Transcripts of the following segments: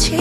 ইচ্ছে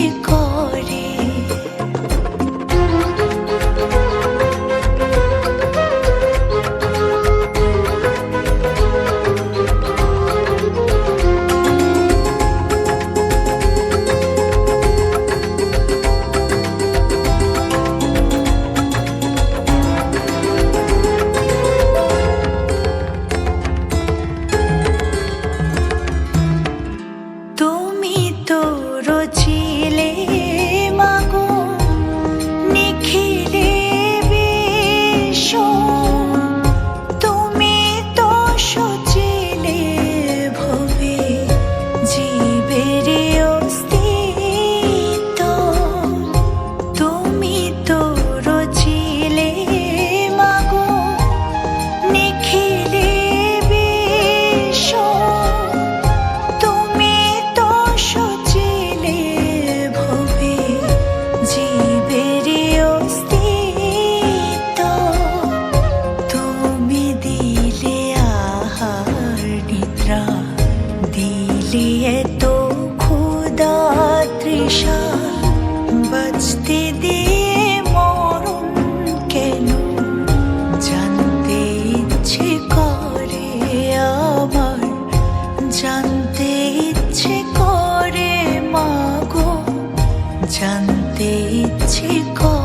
দিলে তো ক্ষুদা তৃষা। বাঁচতে দিয়ে মরণ কেন? জানতে ইচ্ছে করে আমার। জানতে ইচ্ছে করে মাগো জানতে ইচ্ছে করে